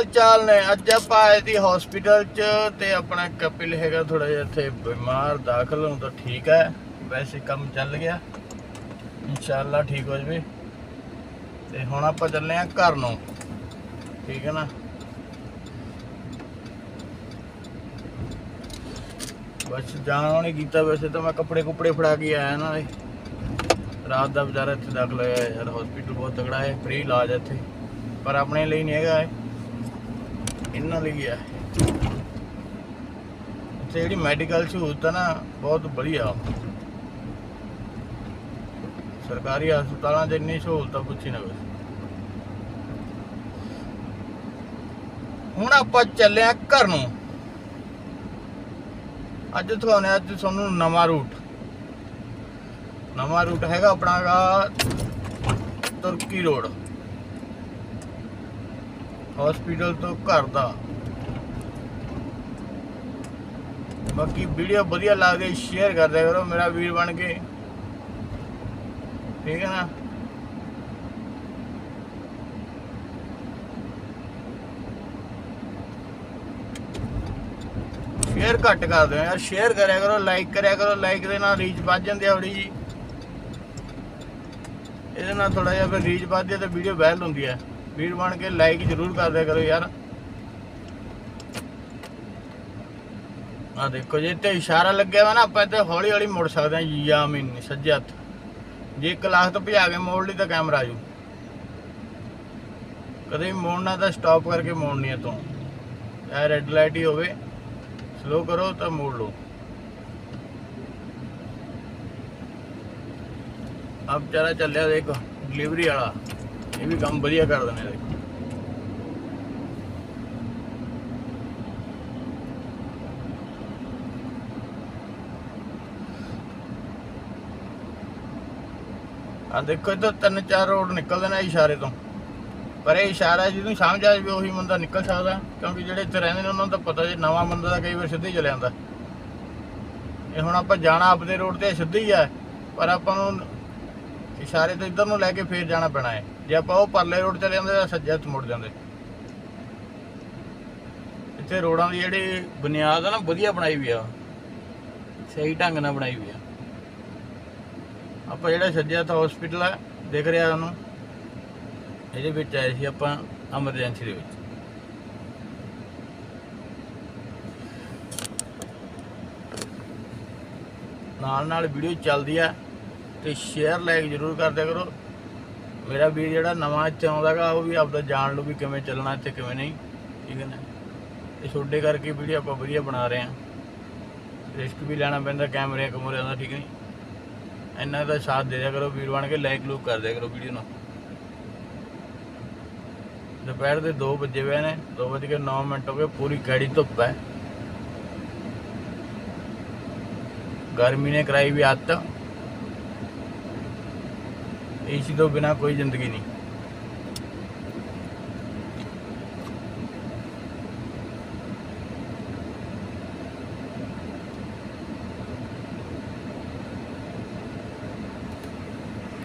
ਹਾਲ ਚਾਲ ਨੇ? ਅੱਜ ਆਪਾਂ ਆਏ ਦੀ ਹਸਪੀਟਲ ਚ ਤੇ ਆਪਣਾ ਕਪਿਲ ਹੈਗਾ ਥੋੜਾ ਜਿਹਾ ਇੱਥੇ ਬਿਮਾਰ, ਦਾਖਲ ਹੁਣ ਤਾਂ ਠੀਕ ਹੈ। ਵੈਸੇ ਕੰਮ ਚੱਲ ਗਿਆ। ਇਨਸ਼ਾਅੱਲਾ ਠੀਕ ਹੋ ਜਵੇ। ਤੇ ਹੁਣ ਆਪਾਂ ਚੱਲੇ ਆ ਘਰ ਨੂੰ। ਠੀਕ ਹੈ ਨਾ? ਬਸ ਜਾਣਾ ਨਹੀਂ ਕੀਤਾ। ਵੈਸੇ ਤਾਂ ਮੈਂ ਕੱਪੜੇ ਕੁਪੜੇ ਫੜਾ ਕੇ ਆਇਆ ਨਾਲੇ ਰਾਤ ਦਾ ਵਿਚਾਰਾ ਇੱਥੇ ਦਾਖਲ ਹੋਇਆ ਯਾਰ। ਹਸਪੀਟਲ ਬਹੁਤ ਤਗੜਾ ਹੈ। ਫ੍ਰੀ ਇਲਾਜ ਹੈ ਇੱਥੇ। ਪਰ ਆਪਣੇ ਲਈ ਨਹੀਂ ਹੈਗਾ ਇਹ। ਇਹਨਾਂ ਲਈ ਹੈ ਇੱਥੇ ਜਿਹੜੀ ਮੈਡੀਕਲ ਸਹੂਲਤ ਹੈ ਨਾ, ਬਹੁਤ ਵਧੀਆ। ਸਰਕਾਰੀ ਹਸਪਤਾਲਾਂ 'ਚ ਇੰਨੀ ਸਹੂਲਤਾਂ ਪੁੱਛੀ ਨਾ ਬਸ ਹੁਣ ਆਪਾਂ ਚੱਲੇ ਆ ਘਰ ਨੂੰ। ਅੱਜ ਤੁਹਾਨੂੰ ਅੱਜ ਤੁਹਾਨੂੰ ਨਵਾਂ ਰੂਟ ਨਵਾਂ ਰੂਟ ਹੈਗਾ ਆਪਣਾ ਗਾ, ਤੁਰਕੀ ਰੋਡ ਹਸਪੀਟਲ ਤੋਂ ਘਰ ਦਾ। ਬਾਕੀ ਵੀਡੀਓ ਵਧੀਆ ਲੱਗਦੀ ਸ਼ੇਅਰ ਕਰ ਕਰੋ, ਮੇਰਾ ਵੀਰ ਬਣ ਕੇ। ਠੀਕ ਹੈ ਨਾ? ਸ਼ੇਅਰ ਘੱਟ ਕਰ ਦਿਓ ਯਾਰ ਸ਼ੇਅਰ ਕਰਿਆ ਕਰੋ ਲਾਈਕ ਕਰਿਆ ਕਰੋ ਲਾਈਕ ਦੇ ਨਾਲ ਰੀਚ ਵੱਧ ਜਾਂਦੀ ਆ ਥੋੜੀ ਜੀ ਇਹਦੇ ਨਾਲ ਥੋੜਾ ਜਿਹਾ ਫਿਰ ਰੀਚ ਵੱਧਦੀ ਹੈ ਤੇ ਵੀਡੀਓ ਵਾਇਰਲ ਹੁੰਦੀ ਹੈ ਵੀਰ ਬਣ ਕੇ ਲਾਈਕ ਜ਼ਰੂਰ ਕਰ ਦਿਆ ਕਰੋ ਯਾਰ। ਆ ਦੇਖੋ ਜੇ ਤੇ ਇਸ਼ਾਰਾ ਲੱਗਿਆ ਵਾ ਨਾ, ਆਪਾਂ ਤੇ ਹੌਲੀ ਹੌਲੀ ਮੁੜ ਸਕਦੇ ਹਾਂ ਯਾ ਮੀਨ ਸੱਜੇ ਹੱਥ। ਜੇ ਇੱਕ ਤੋਂ ਭਜਾ ਕੇ ਮੋੜ ਲਈ ਤਾਂ ਕੈਮਰਾ ਆਜੂ ਕਦੇ ਮੋੜਨਾ ਤਾਂ ਸਟਾਪ ਕਰਕੇ ਮੋੜਨੀ ਹੈ ਤੋਂ। ਇਹ ਰੈੱਡ ਲਾਈਟ ਹੀ ਹੋਵੇ। ਸਲੋ ਕਰੋ ਤਾਂ ਮੋੜ ਲਓ। ਆਪ ਵਿਚਾਰਾ ਚੱਲਿਆ ਦੇਖੋ ਡਿਲੀਵਰੀ ਵਾਲਾ। ਇਹ ਵੀ ਕੰਮ ਵਧੀਆ ਕਰ ਦਿੰਦੇ ਦੇਖੋ ਆ ਦੇਖੋ ਇੱਧਰ ਤਿੰਨ ਚਾਰ ਰੋਡ ਨਿਕਲਦੇ ਨੇ ਇਸ਼ਾਰੇ ਤੋਂ। ਪਰ ਇਹ ਇਸ਼ਾਰਾ ਜਿਹਨੂੰ ਸਮਝ ਆ ਜਾਵੇ ਉਹੀ ਬੰਦਾ ਨਿਕਲ ਸਕਦਾ, ਕਿਉਂਕਿ ਜਿਹੜੇ ਇੱਥੇ ਰਹਿੰਦੇ ਨੇ ਉਹਨਾਂ ਨੂੰ ਤਾਂ ਪਤਾ ਜੇ ਨਵਾਂ ਬੰਦਾ ਤਾਂ ਕਈ ਵਾਰ ਸਿੱਧੇ ਹੀ ਚਲੇ ਜਾਂਦਾ। ਇਹ ਹੁਣ ਆਪਾਂ ਜਾਣਾ ਆਪਣੇ ਰੋਡ ਤੇ ਸਿੱਧਾ ਹੀ ਆ, ਪਰ ਆਪਾਂ ਨੂੰ ਇਸ਼ਾਰੇ ਤੋਂ ਇੱਧਰ ਨੂੰ ਲੈ ਕੇ ਫੇਰ ਜਾਣਾ ਪੈਣਾ ਹੈ। ਜੇ ਆਪਾਂ ਉਹ ਪਰਲੇ ਰੋਡ ਚਲੇ ਜਾਂਦੇ ਤਾਂ ਸੱਜੇ ਹੱਥ ਮੁੜ ਜਾਂਦੇ। ਇੱਥੇ ਰੋਡਾਂ ਦੀ ਜਿਹੜੀ ਬੁਨਿਆਦ ਆ ਨਾ, ਵਧੀਆ ਬਣਾਈ ਵੀ ਆ। ਸਹੀ ਢੰਗ ਨਾਲ ਬਣਾਈ ਵੀ ਆ। ਆਪਾਂ ਜਿਹੜਾ ਸੱਜੇ ਹੱਥ ਹਸਪੀਟਲ ਆ, ਦੇਖ ਰਿਹਾ ਉਹਨੂੰ। ਇਹਦੇ ਵਿੱਚ ਆਏ ਸੀ ਆਪਾਂ ਐਮਰਜੈਂਸੀ ਦੇ ਵਿੱਚ। ਨਾਲ ਨਾਲ ਵੀਡੀਓ ਚੱਲਦੀ ਆ। ਤੇ ਸ਼ੇਅਰ ਲਾਈਕ ਜ਼ਰੂਰ ਕਰ ਕਰੋ। ਮੇਰਾ ਵੀਰ ਜਿਹੜਾ ਨਵਾਂ ਇੱਥੇ ਆਉਂਦਾਗਾ ਉਹ ਵੀ ਆਪਦਾ ਜਾਣ ਲੂ ਵੀ ਕਿਵੇਂ ਚੱਲਣਾ ਇੱਥੇ ਕਿਵੇਂ ਨਹੀਂ, ਠੀਕ ਹੈ ਨਾ? ਇਹ ਛੋਡੇ ਕਰਕੇ ਵੀਡੀਓ ਆਪਾਂ ਵਧੀਆ ਬਣਾ ਰਹੇ ਹਾਂ। ਰਿਸਕ ਵੀ ਲੈਣਾ ਪੈਂਦਾ ਕੈਮਰੇ ਕਮਰਿਆਂ ਦਾ, ਠੀਕ ਹੈ ਇੰਨਾ ਦਾ ਸਾਥ ਦੇ ਦਿਆ ਕਰੋ, ਵੀਰ ਬਣ ਕੇ ਲਾਈਕ ਲੂਕ ਕਰ ਦਿਆ ਕਰੋ ਵੀਡੀਓ ਨੂੰ। ਦੁਪਹਿਰ ਦੇ 2 ਵਜੇ ਹੋਏ ਨੇ 2 ਵਜੇ ਕੇ 9 ਮਿੰਟ ਹੋ ਗਏ, ਪੂਰੀ ਗਾੜੀ ਧੁੱਪ ਹੈ। ਗਰਮੀ ਨੇ ਕਰਾਈ ਵੀ ਹੱਤ ਏਸੀ ਤੋਂ ਬਿਨਾ ਕੋਈ ਜ਼ਿੰਦਗੀ ਨਹੀਂ।